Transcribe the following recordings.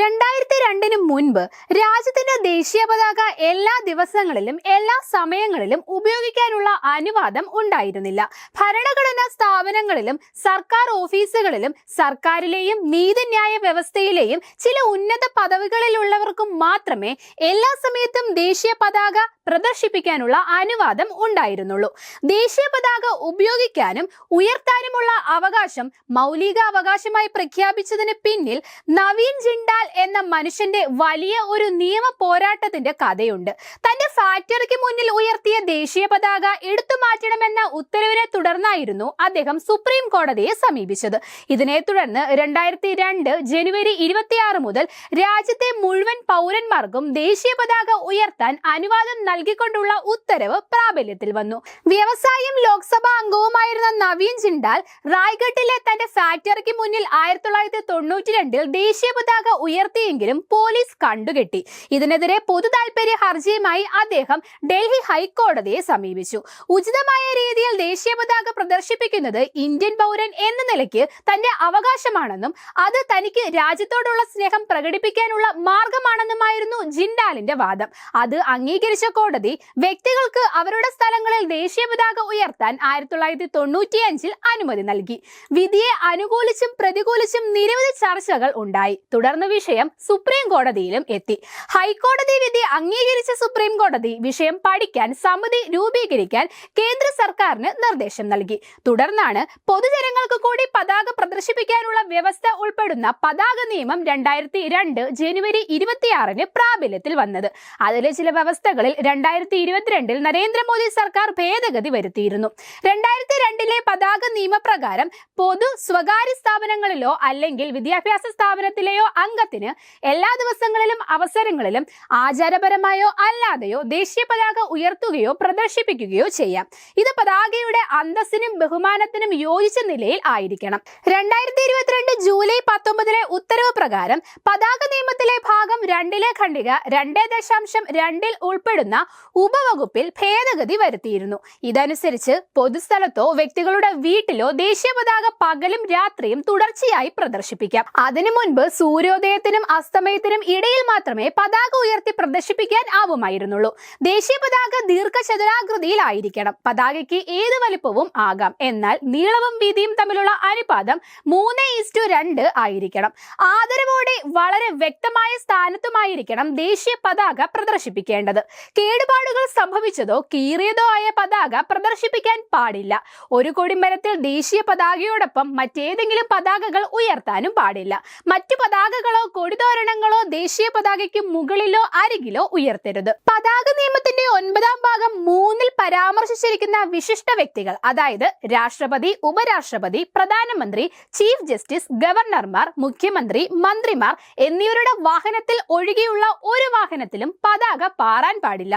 രണ്ടായിരത്തി രണ്ടിന് മുൻപ് രാജ്യത്തിന്റെ ദേശീയ പതാക എല്ലാ ദിവസങ്ങളിലും എല്ലാ സമയങ്ങളിലും ഉപയോഗിക്കാനുള്ള അനുവാദം ഉണ്ടായിരുന്നില്ല. ഭരണഘടനാ സ്ഥാപനങ്ങളിലും സർക്കാർ ഓഫീസുകളിലും സർക്കാരിലെയും നീതിന്യായ വ്യവസ്ഥയിലെയും ചില ഉന്നത പദവികളിലുള്ളവർക്കും മാത്രമേ എല്ലാ സമയത്തും ദേശീയ പതാക പ്രദർശിപ്പിക്കാനുള്ള അനുവാദം ഉണ്ടായിരുന്നുള്ളൂ. ദേശീയ പതാക ഉപയോഗിക്കാനും ഉയർത്താനുമുള്ള അവകാശം മൗലിക അവകാശമായി പ്രഖ്യാപിച്ചതിന് പിന്നിൽ നവീൻ ജിണ്ടാൽ എന്ന മനുഷ്യന്റെ വലിയ ഒരു നിയമ പോരാട്ടത്തിന്റെ കഥയുണ്ട്. തന്റെ ഫാക്ടറിക്ക് മുന്നിൽ ഉയർത്തിയ ദേശീയ പതാക എടുത്തു മാറ്റണമെന്ന ഉത്തരവിനെ തുടർന്നായിരുന്നു അദ്ദേഹം സുപ്രീം കോടതിയെ സമീപിച്ചത്. ഇതിനെ തുടർന്ന് രണ്ടായിരത്തി രണ്ട് ജനുവരി ഇരുപത്തിയാറ് മുതൽ രാജ്യത്തെ മുഴുവൻ പൗരന്മാർക്കും ദേശീയ പതാക ഉയർത്താൻ അനുവാദം നൽകിക്കൊണ്ടുള്ള ഉത്തരവ് പ്രാബല്യത്തിൽ വന്നു. വ്യവസായം ലോക്സഭാ അംഗവുമായിരുന്ന നവീൻ ജിണ്ടാൽ റായ്ഗഡിലെ തന്റെ ഫാക്ടറിക്ക് മുന്നിൽ ആയിരത്തി തൊള്ളായിരത്തി തൊണ്ണൂറ്റി രണ്ടിൽ ദേശീയ പതാക ഉയർത്തിയെങ്കിലും പോലീസ് കണ്ടുകെട്ടി. ഇതിനെതിരെ പൊതു താൽപര്യ ഹർജിയുമായി അദ്ദേഹം ഡൽഹി ഹൈക്കോടതിയെ സമീപിച്ചു. ഉചിതമായ രീതിയിൽ ദേശീയ പതാക പ്രദർശിപ്പിക്കുന്നത് ഇന്ത്യൻ പൗരൻ എന്ന നിലയ്ക്ക് തന്റെ അവകാശമാണെന്നും അത് തനിക്ക് രാജ്യത്തോടുള്ള സ്നേഹം പ്രകടിപ്പിക്കാനുള്ള മാർഗമാണെന്നുമായിരുന്നു ജിൻഡാലിന്റെ വാദം. അത് അംഗീകരിച്ച കോടതി വ്യക്തികൾക്ക് അവരുടെ സ്ഥലങ്ങളിൽ ദേശീയ പതാക ഉയർത്താൻ ആയിരത്തി തൊള്ളായിരത്തി തൊണ്ണൂറ്റിയഞ്ചിൽ അനുമതി നൽകി. വിധിയെ അനുകൂലിച്ചും പ്രതികൂലിച്ചും നിരവധി ചർച്ചകൾ ഉണ്ടായി. തുടർന്ന് വിഷയം സുപ്രീം കോടതിയിലും എത്തി. ഹൈക്കോടതി വിധി അംഗീകരിച്ച സുപ്രീം കോടതി വിഷയം പഠിക്കാൻ സമിതി രൂപീകരിക്കാൻ കേന്ദ്ര സർക്കാരിന് നിർദ്ദേശം നൽകി. തുടർന്നാണ് പൊതുജനങ്ങൾക്ക് കൂടി പതാക പ്രദർശിപ്പിക്കാനുള്ള വ്യവസ്ഥ ഉൾപ്പെടുന്ന പതാക നിയമം രണ്ടായിരത്തി രണ്ട് ജനുവരി ഇരുപത്തിയാറിന് പ്രാബല്യത്തിൽ വന്നത്. അതിലെ ചില വ്യവസ്ഥകളിൽ രണ്ടായിരത്തി ഇരുപത്തിരണ്ടിൽ നരേന്ദ്രമോദി സർക്കാർ ഭേദഗതി വരുത്തിയിരുന്നു. രണ്ടായിരത്തി രണ്ടിലെ പതാക നിയമപ്രകാരം പൊതു സ്വകാര്യ സ്ഥാപനങ്ങളിലോ അല്ലെങ്കിൽ വിദ്യാഭ്യാസ സ്ഥാപനത്തിലെയോ അംഗത്തിന് എല്ലാ ദിവസങ്ങളിലും അവസരങ്ങളിലും ആചാരപരമായോ അല്ലാതെയോ ദേശീയ പതാക ഉയർത്തുകയോ പ്രദർശിപ്പിക്കുകയോ ചെയ്യാം. ഇത് പതാകയുടെ അന്തസ്സിനും ബഹുമാനത്തിനും യോജിച്ച നിലയിൽ ആയിരിക്കണം. രണ്ടായിരത്തി ഇരുപത്തിരണ്ട് ജൂലൈ പ്രകാരം പതാക നിയമത്തിലെ ഭാഗം രണ്ടിലെ ഖണ്ഡിക രണ്ടേ ദശാംശം രണ്ടിൽ ഉൾപ്പെടുന്ന ഉപവകുപ്പിൽ ഭേദഗതി വരുത്തിയിരുന്നു. ഇതനുസരിച്ച് പൊതുസ്ഥലത്തോ വ്യക്തികളുടെ വീട്ടിലോ ദേശീയ പതാക പകലും രാത്രിയും തുടർച്ചയായി പ്രദർശിപ്പിക്കാം. അതിനു മുൻപ് സൂര്യോദയത്തിനും അസ്തമയത്തിനും ഇടയിൽ മാത്രമേ പതാക ഉയർത്തി പ്രദർശിപ്പിക്കാൻ ആവുമായിരുന്നുള്ളൂ. ദേശീയ പതാക ദീർഘചതുരാകൃതിയിലായിരിക്കണം പതാകയ്ക്ക് ഏത് വലിപ്പവും ആകാം. എന്നാൽ നീളവും വീതിയും തമ്മിലുള്ള അനുപാതം മൂന്ന് ഈസ്റ്റു രണ്ട് ആയിരിക്കണം. ആദരവോടെ വളരെ വ്യക്തമായ സ്ഥാനത്തുമായിരിക്കണം ദേശീയ പതാക പ്രദർശിപ്പിക്കേണ്ടത്. കേടുപാടുകൾ സംഭവിച്ചതോ കീറിയതോ ആയ പതാക പ്രദർശിപ്പിക്കാൻ പാടില്ല. ഒരു കൊടിമരത്തിൽ ദേശീയ പതാകയോടൊപ്പം മറ്റേതെങ്കിലും പതാകകൾ ഉയർത്താനും പാടില്ല. മറ്റു പതാകകളോ കൊടിതോരണങ്ങളോ ദേശീയ പതാകയ്ക്ക് മുകളിലോ അരികിലോ ഉയർത്തരുത്. പതാക നിയമത്തിന്റെ ഒൻപതാം ഭാഗം മൂന്നിൽ പരാമർശിച്ചിരിക്കുന്ന വിശിഷ്ട വ്യക്തികൾ അതായത് രാഷ്ട്രപതി ഉപരാഷ്ട്രപതി പ്രധാനമന്ത്രി ചീഫ് ജസ്റ്റിസ് ഗവർണർമാർ മുഖ്യമന്ത്രി മന്ത്രിമാർ എന്നിവരുടെ വാഹനത്തിൽ ഒഴികെയുള്ള ഒരു വാഹനത്തിലും പതാക പാറാൻ പാടില്ല.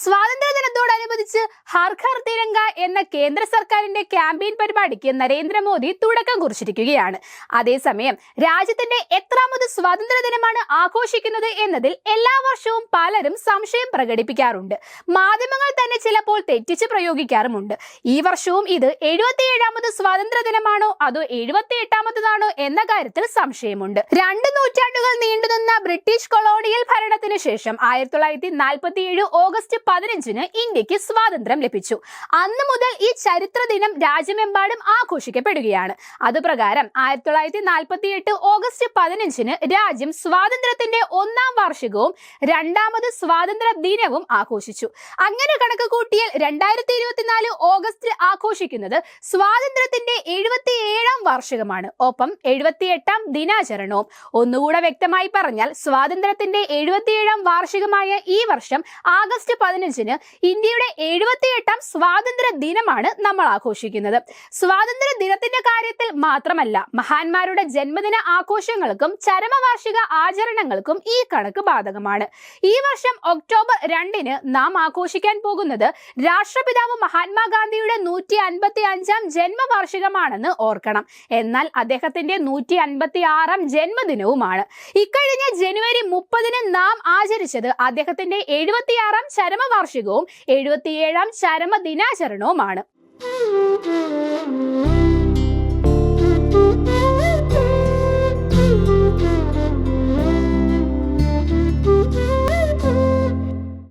സ്വാതന്ത്ര്യ ദിനത്തോടനുബന്ധിച്ച് ഹർ ഘർ തിരങ്ക എന്ന കേന്ദ്ര സർക്കാരിന്റെ ക്യാമ്പയിൻ പരിപാടിക്ക് നരേന്ദ്രമോദി തുടക്കം കുറിച്ചിരിക്കുകയാണ്. അതേസമയം രാജ്യത്തിന്റെ എത്രാമത് സ്വാതന്ത്ര്യ ദിനമാണ് ആഘോഷിക്കുന്നത് എന്നതിൽ എല്ലാ വർഷവും പലരും സംശയം പ്രകടിപ്പിക്കാറുണ്ട്. മാധ്യമങ്ങൾ തന്നെ ചിലപ്പോൾ തെറ്റിച്ച് പ്രയോഗിക്കാറുമുണ്ട്. ഈ വർഷവും ഇത് എഴുപത്തിയേഴാമത് സ്വാതന്ത്ര്യ ദിനമാണോ അതോ എഴുപത്തി എട്ടാമതാണോ എന്ന കാര്യത്തിൽ സംശയമുണ്ട്. രണ്ട് നൂറ്റാണ്ടുകൾ നീണ്ടുനിന്ന ബ്രിട്ടീഷ് കൊളോണിയൽ ഭരണത്തിന് ശേഷം ആയിരത്തി തൊള്ളായിരത്തി നാൽപ്പത്തി ഏഴ് ഓഗസ്റ്റ് പതിനഞ്ചിന് ഇന്ത്യയ്ക്ക് സ്വാതന്ത്ര്യം ലഭിച്ചു. അന്ന് മുതൽ ഈ ചരിത്ര ദിനം രാജ്യമെമ്പാടും ആഘോഷിക്കപ്പെടുകയാണ്. അതുപ്രകാരം ആയിരത്തി തൊള്ളായിരത്തി നാൽപ്പത്തി എട്ട് ഓഗസ്റ്റ് പതിനഞ്ചിന് രാജ്യം സ്വാതന്ത്ര്യത്തിന്റെ ഒന്നാം വാർഷികവും രണ്ടാമത് സ്വാതന്ത്ര്യ ദിനവും ആഘോഷിച്ചു. അങ്ങനെ കണക്ക് കൂട്ടിയാൽ രണ്ടായിരത്തി ഇരുപത്തിനാല് ഓഗസ്റ്റ് ആഘോഷിക്കുന്നത് സ്വാതന്ത്ര്യത്തിന്റെ എഴുപത്തി ഏഴാം വാർഷികമാണ്. ഒപ്പം എഴുപത്തി എട്ടാം ദിനാചരണവും ഒന്നുകൂടെ വ്യക്തമായി പറഞ്ഞാൽ സ്വാതന്ത്ര്യത്തിന്റെ എഴുപത്തിയേഴാം വാർഷികമായ ഈ വർഷം ആഗസ്റ്റ് പതിനഞ്ചിന് ഇന്ത്യയുടെ എഴുപത്തിയെട്ടാം സ്വാതന്ത്ര്യ ദിനമാണ് നമ്മൾ ആഘോഷിക്കുന്നത്. സ്വാതന്ത്ര്യ ദിനത്തിന്റെ കാര്യത്തിൽ മാത്രമല്ല മഹാന്മാരുടെ ജന്മദിന ആഘോഷങ്ങൾക്കും ചരമവാർഷിക ആചരണങ്ങൾക്കും ഈ കണക്ക് ബാധകമാണ്. ഈ വർഷം ഒക്ടോബർ രണ്ടിന് നാം ആഘോഷിക്കാൻ പോകുന്നത് രാഷ്ട്രപിതാവ് മഹാത്മാഗാന്ധിയുടെ നൂറ്റി അൻപത്തി അഞ്ചാം ജന്മവാർഷികമാണെന്ന് ഓർക്കണം. എന്നാൽ അദ്ദേഹത്തിന്റെ നൂറ്റി അൻപത്തി ആറാം ജന്മദിനവുമാണ് ഇക്കഴിഞ്ഞ ജനുവരി മുപ്പതിന് നാം ആചരിച്ചത് അദ്ദേഹത്തിന്റെ എഴുപത്തിയാറാം ചരമവാർഷികവും എഴുപത്തിയേഴാം ചരമദിനാചരണവുമാണ്.